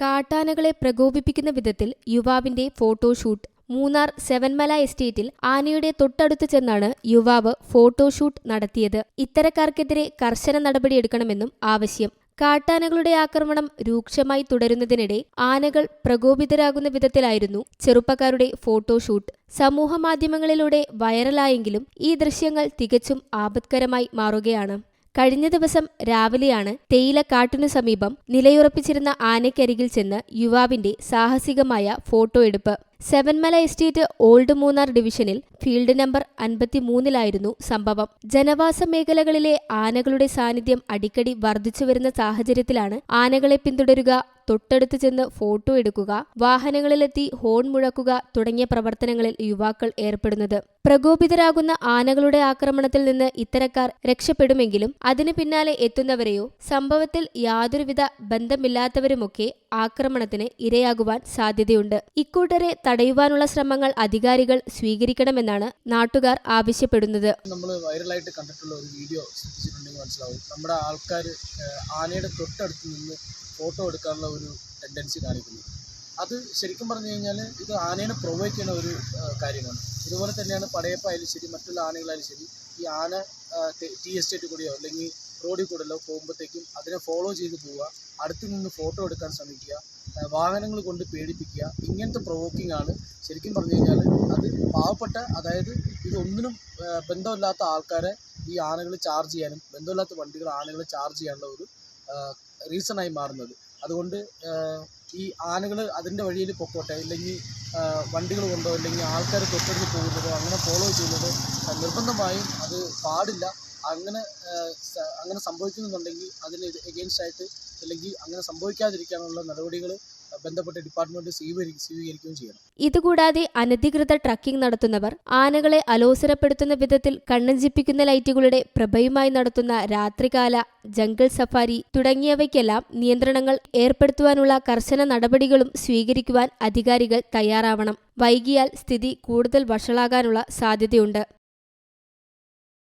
കാട്ടാനകളെ പ്രകോപിപ്പിക്കുന്ന വിധത്തിൽ യുവാവിന്റെ ഫോട്ടോഷൂട്ട് മൂന്നാർ സെവൻമല എസ്റ്റേറ്റിൽ ആനയുടെ തൊട്ടടുത്ത് ചെന്നാണ് യുവാവ് ഫോട്ടോഷൂട്ട് നടത്തിയത്. ഇത്തരക്കാർക്കെതിരെ കർശന നടപടിയെടുക്കണമെന്നും ആവശ്യം. കാട്ടാനകളുടെ ആക്രമണം രൂക്ഷമായി തുടരുന്നതിനിടെ ആനകൾ പ്രകോപിതരാകുന്ന വിധത്തിലായിരുന്നു ചെറുപ്പക്കാരുടെ ഫോട്ടോഷൂട്ട്. സമൂഹമാധ്യമങ്ങളിലൂടെ വൈറലായെങ്കിലും ഈ ദൃശ്യങ്ങൾ തികച്ചും ആപത്കരമായി മാറുകയാണ്. കഴിഞ്ഞ ദിവസം രാവിലെയാണ് തേയില കാട്ടിനു സമീപം നിലയുറപ്പിച്ചിരുന്ന ആനയ്ക്കരികിൽ ചെന്ന് യുവാവിന്റെ സാഹസികമായ ഫോട്ടോ എടുപ്പ്. സെവൻമല എസ്റ്റേറ്റ് ഓൾഡ് മൂന്നാർ ഡിവിഷനിൽ ഫീൽഡ് നമ്പർ അൻപത്തിമൂന്നിലായിരുന്നു സംഭവം. ജനവാസ മേഖലകളിലെ ആനകളുടെ സാന്നിധ്യം അടിക്കടി വർദ്ധിച്ചുവരുന്ന സാഹചര്യത്തിലാണ് ആനകളെ പിന്തുടരുക തൊട്ടടുത്ത് ചെന്ന് ഫോട്ടോ എടുക്കുക വാഹനങ്ങളിലെത്തി ഹോൺ മുഴക്കുക തുടങ്ങിയ പ്രവർത്തനങ്ങളിൽ യുവാക്കൾ ഏർപ്പെടുന്നത്. പ്രകോപിതരാകുന്ന ആനകളുടെ ആക്രമണത്തിൽ നിന്ന് ഇത്തരക്കാർ രക്ഷപ്പെടുമെങ്കിലും അതിനു പിന്നാലെ എത്തുന്നവരെയോ സംഭവത്തിൽ യാതൊരുവിധ ബന്ധമില്ലാത്തവരുമൊക്കെ ആക്രമണത്തിന് ഇരയാകുവാൻ സാധ്യതയുണ്ട്. ഇക്കൂട്ടരെ തടയുവാനുള്ള ശ്രമങ്ങൾ അധികാരികൾ സ്വീകരിക്കണമെന്നാണ് നാട്ടുകാർ ആവശ്യപ്പെടുന്നത്. നമ്മൾ വൈറലായിട്ട് കണ്ടിട്ടുള്ള ഒരു വീഡിയോ ശ്രദ്ധിച്ചിട്ടുണ്ടെങ്കിൽ മനസ്സിലാവും. നമ്മുടെ ആൾക്കാർ ആനയുടെ തൊട്ടടുത്ത് നിന്ന് ഫോട്ടോ എടുക്കാനുള്ള ഒരു ടെൻഡൻസി കാണിക്കുന്നു. അത് ശരിക്കും പറഞ്ഞു കഴിഞ്ഞാൽ ഇത് ആനേനെ പ്രൊവൈക്ക് ചെയ്യുന്ന ഒരു കാര്യമാണ്. ഇതുപോലെ തന്നെയാണ് പടയപ്പായാലും ശരി മറ്റുള്ള ആനകളായാലും ശരി ഈ ആന ടി എസ്റ്റേറ്റ് കൂടിയോ അല്ലെങ്കിൽ റോഡിൽ കൂടെല്ലോ പോകുമ്പോഴത്തേക്കും അതിനെ ഫോളോ ചെയ്ത് പോവുക. അടുത്ത് നിന്ന് ഫോട്ടോ എടുക്കാൻ ശ്രമിക്കുക. വാഹനങ്ങൾ കൊണ്ട് പേടിപ്പിക്കുക. ഇങ്ങനത്തെ പ്രൊവോക്കിംഗ് ആണ്. ശരിക്കും പറഞ്ഞു കഴിഞ്ഞാൽ അത് പാവപ്പെട്ട അതായത് ഇതൊന്നിനും ബന്ധമില്ലാത്ത ആൾക്കാരെ ഈ ആനകൾ ചാർജ് ചെയ്യാനും ബന്ധമില്ലാത്ത വണ്ടികൾ ആനകളെ ചാർജ് ചെയ്യാനുള്ള ഒരു റീസണായി മാറുന്നത്. അതുകൊണ്ട് ഈ ആനകൾ അതിന്റെ വഴിയിൽ പൊക്കോട്ടെ ഇല്ലെങ്കിൽ വണ്ടികൾ കൊണ്ടോ അല്ലെങ്കിൽ ആൾക്കാർ തൊട്ടടുത്ത് പോകുന്നതോ അങ്ങനെ ഫോളോ ചെയ്യുന്നതോ നിർബന്ധമായും അത് പാടില്ല. അങ്ങനെ അങ്ങനെ സംഭവിക്കുന്നുണ്ടെങ്കിൽ അതിന് എഗെയിൻസ്റ്റ് ആയിട്ട് അല്ലെങ്കിൽ അങ്ങനെ സംഭവിക്കാതിരിക്കാനുള്ള നടപടികൾ ബന്ധപ്പെട്ട ഡിപ്പാർട്ട്മെന്റ് സ്വീകരി സ്വീകരിക്കുകയും ചെയ്യണം. ഇതുകൂടാതെ അനധികൃത ട്രക്കിംഗ് നടത്തുന്നവർ ആനകളെ അലോസരപ്പെടുത്തുന്ന വിധത്തിൽ കണ്ണഞ്ചിപ്പിക്കുന്ന ലൈറ്റുകളുടെ പ്രഭയുമായി നടത്തുന്ന രാത്രികാല ജംഗിൾ സഫാരി തുടങ്ങിയവയ്ക്കെല്ലാം നിയന്ത്രണങ്ങൾ ഏർപ്പെടുത്തുവാനുള്ള കർശന നടപടികളും സ്വീകരിക്കുവാൻ അധികാരികൾ തയ്യാറാവണം. വൈകിയാൽ സ്ഥിതി കൂടുതൽ വഷളാകാനുള്ള സാധ്യതയുണ്ട്.